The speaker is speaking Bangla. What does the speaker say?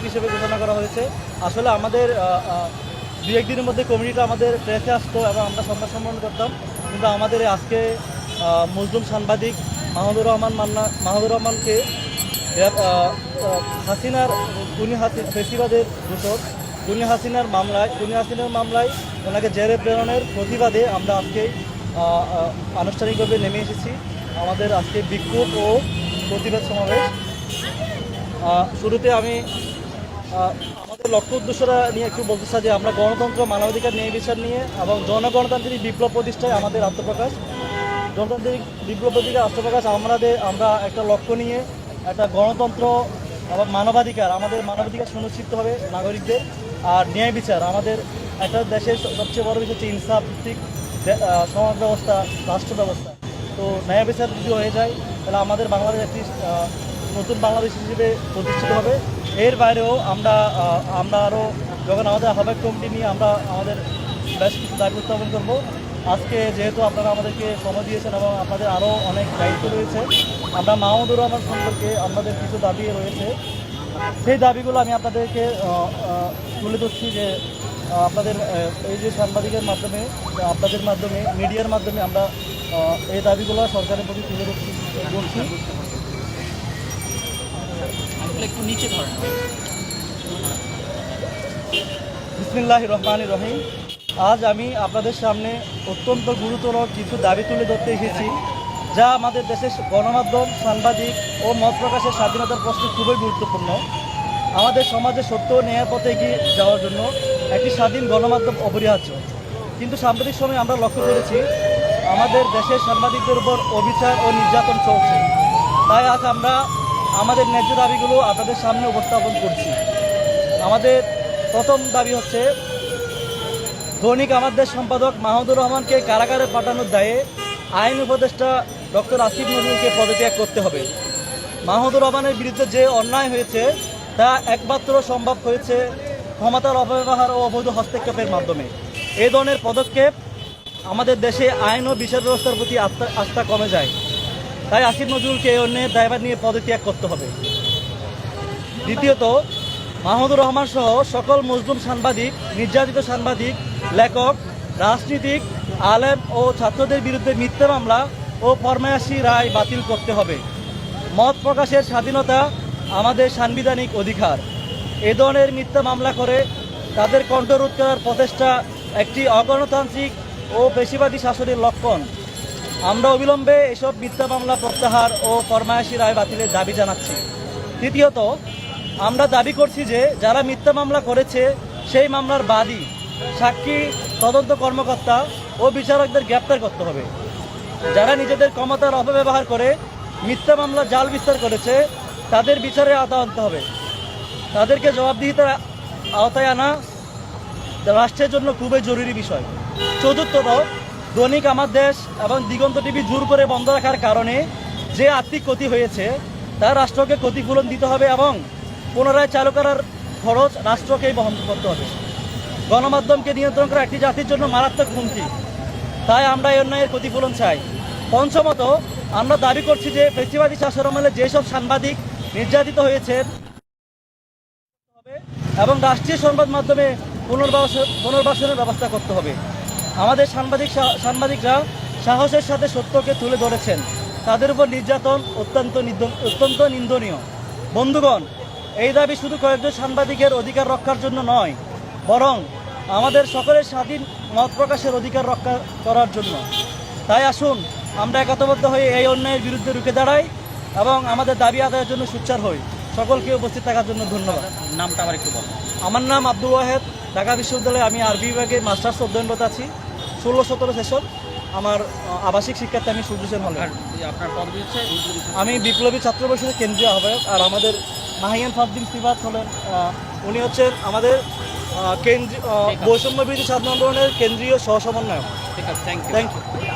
সাংবাদিক হিসেবে ঘোষণা করা হয়েছে। আসলে আমাদের দু একদিনের মধ্যে কমিটিটা আমাদের প্রেসে আসতো এবং আমরা সংবাদ সম্মান করতাম। কিন্তু আমাদের আজকে মজলুম সাংবাদিক মাহমুদুর রহমান মান্না, মাহমুদুর রহমানকে হাসিনার কুনি হাসিন ফেসিবাদের দূষক কুনি হাসিনার মামলায় কুনি হাসিনার মামলায় ওনাকে জেলে প্রেরণের প্রতিবাদে আমরা আজকে আনুষ্ঠানিকভাবে নেমে এসেছি। আমাদের আজকে বিক্ষোভ ও প্রতিবাদ সমাবেশ। শুরুতে আমি আমাদের লক্ষ্য উদ্দেশ্যটা নিয়ে একটু বলতে চাই যে আমরা গণতন্ত্র, মানবাধিকার ন্যায় বিচার নিয়ে এবং জনগণতান্ত্রিক বিপ্লব প্রতিষ্ঠায় আমাদের আত্মপ্রকাশ। গণতান্ত্রিক বিপ্লব প্রতিষ্ঠায় আত্মপ্রকাশ, আমাদের, আমরা একটা লক্ষ্য নিয়ে একটা গণতন্ত্র এবং মানবাধিকার, আমাদের মানবাধিকার সুনিশ্চিত হবে নাগরিকদের, আর ন্যায় বিচার, আমাদের একটা দেশের সবচেয়ে বড় বিষয় হচ্ছে ইনসাফ ভিত্তিক সমাজ ব্যবস্থা, রাষ্ট্র ব্যবস্থা। তো ন্যায় বিচার যদি হয়ে যায়, তাহলে আমাদের বাংলাদেশ একটি নতুন বাংলাদেশ হিসেবে প্রতিষ্ঠিত হবে। এর বাইরেও আমরা আমরা আরও যখন আমাদের আহ্বায়ক কমিটি নিয়ে আমরা আমাদের বেশ কিছু দাবি উত্থাপন করব, আজকে যেহেতু আপনারা আমাদেরকে সময় দিয়েছেন এবং আপনাদের আরও অনেক দায়িত্ব রয়েছে, আমরা মাহমুদুর রহমান সম্পর্কে আমাদের কিছু দাবি রয়েছে। সেই দাবিগুলো আমি আপনাদেরকে তুলে ধরছি যে আপনাদের এই যে সাংবাদিকের মাধ্যমে, আপনাদের মাধ্যমে, মিডিয়ার মাধ্যমে আমরা এই দাবিগুলো সরকারের প্রতি তুলে ধরছি একটু নিচে ধরেন। বিসমিল্লাহ রহমান রহিম। আজ আমি আপনাদের সামনে অত্যন্ত গুরুতর কিছু দাবি তুলে ধরতে এসেছি, যা আমাদের দেশের গণমাধ্যম, সাংবাদিক ও মত প্রকাশের স্বাধীনতার প্রশ্নে খুবই গুরুত্বপূর্ণ। আমাদের সমাজে সত্য ও ন্যায়ের পথে এগিয়ে যাওয়ার জন্য একটি স্বাধীন গণমাধ্যম অপরিহার্য। কিন্তু সাম্প্রতিক সময়ে আমরা লক্ষ্য করেছি, আমাদের দেশের সাংবাদিকদের উপর অবিচার ও নির্যাতন চলছে। তাই আজ আমরা আমাদের ন্যায্য দাবিগুলো আপনাদের সামনে উপস্থাপন করছি। আমাদের প্রথম দাবি হচ্ছে, দৈনিক আমাদের সম্পাদক মাহমুদুর রহমানকে কারাগারে পাঠানোর দায়ে আইন উপদেষ্টা ডক্টর আসিফ নজরুলকে পদত্যাগ করতে হবে। মাহমুদুর রহমানের বিরুদ্ধে যে অন্যায় হয়েছে, তা একমাত্র সম্ভব হয়েছে ক্ষমতার অপব্যবহার ও অবৈধ হস্তক্ষেপের মাধ্যমে। এ ধরনের পদক্ষেপ আমাদের দেশে আইন ও বিচার ব্যবস্থার প্রতি আস্থা আস্থা কমে যায়। তাই আসিফ নজরুলকে এই অন্যায়ের দায়ভার নিয়ে পদত্যাগ করতে হবে। দ্বিতীয়ত, মাহমুদুর রহমান সহ সকল মজলুম সাংবাদিক, নির্যাতিত সাংবাদিক, লেখক, রাজনীতিক, আলেম ও ছাত্রদের বিরুদ্ধে মিথ্যা মামলা ও ফরমায়াসি রায় বাতিল করতে হবে। মত প্রকাশের স্বাধীনতা আমাদের সাংবিধানিক অধিকার। এ ধরনের মিথ্যা মামলা করে তাদের কণ্ঠরোধ করার প্রচেষ্টা একটি অগণতান্ত্রিক ও পেশিবাদী শাসনের লক্ষণ। আমরা অবিলম্বে এসব মিথ্যা মামলা প্রত্যাহার ও ফরমায়াসি রায় বাতিলের দাবি জানাচ্ছি। তৃতীয়ত আমরা দাবি করছি যে যারা মিথ্যা মামলা করেছে, সেই মামলার বাদী সাক্ষী তদন্ত কর্মকর্তা ও বিচারকদের গ্রেপ্তার করতে হবে। যারা নিজেদের ক্ষমতার অপব্যবহার করে মিথ্যা মামলা জাল বিস্তার করেছে, তাদের বিচারে আওতা আনতে হবে। তাদেরকে জবাবদিহিতার আওতায় আনা রাষ্ট্রের জন্য খুবই জরুরি বিষয়। চতুর্থত দৈনিক আমার দেশ এবং দিগন্ত টিভি জোর করে বন্ধ রাখার কারণে যে আর্থিক ক্ষতি হয়েছে, তা রাষ্ট্রকে ক্ষতিপূরণ দিতে হবে এবং পুনরায় চালু করার খরচ রাষ্ট্রকেই বহন করতে হবে। গণমাধ্যমকে নিয়ন্ত্রণ করা একটি জাতির জন্য মারাত্মক হুমকি। তাই আমরা এই অন্যায়ের ক্ষতিপূরণ চাই। পঞ্চমত, আমরা দাবি করছি যে ফেসিবাদী শাসনামলে যেসব সাংবাদিক নির্যাতিত হয়েছেন, এবং রাষ্ট্রীয় সংবাদ মাধ্যমে পুনর্বাসন পুনর্বাসনের ব্যবস্থা করতে হবে। আমাদের সাংবাদিক সাংবাদিকরা সাহসের সাথে সত্যকে তুলে ধরেছেন। তাদের উপর নির্যাতন অত্যন্ত অত্যন্ত নিন্দনীয়। বন্ধুগণ এই দাবি শুধু কয়েকজন সাংবাদিকের অধিকার রক্ষার জন্য নয় বরং আমাদের সকলের স্বাধীন মত প্রকাশের অধিকার রক্ষা করার জন্য। তাই আসুন আমরা একতাবদ্ধ হয়ে এই অন্যায়ের বিরুদ্ধে রুখে দাঁড়াই এবং আমাদের দাবি আদায়ের জন্য সুচ্চার হই। সকলকে উপস্থিত থাকার জন্য ধন্যবাদ। নামটা আমার একটু বলেন আমার নাম আব্দুল ওয়াহেদ ঢাকা বিশ্ববিদ্যালয়ে আমি আরবি বিভাগে মাস্টার্স অধ্যয়নরত আছি। ষোলো সতেরো সেশন আমার আবাসিক শিক্ষার্থী আমি সূর্য সেন হল আপনার পদবি হচ্ছে আমি বিপ্লবী ছাত্র পরিষদের কেন্দ্রীয় আহ্বায়ক আর আমাদের মাহিয়ান ফারদিন সিবাদ হলেন উনি হচ্ছেন আমাদের কেন্দ্রীয় বৈষম্যবিধি বৈষম্য বিরোধী ছাত্র আন্দোলনের কেন্দ্রীয় সহ সমন্বয়ক ঠিক আছে থ্যাংক ইউ থ্যাংক ইউ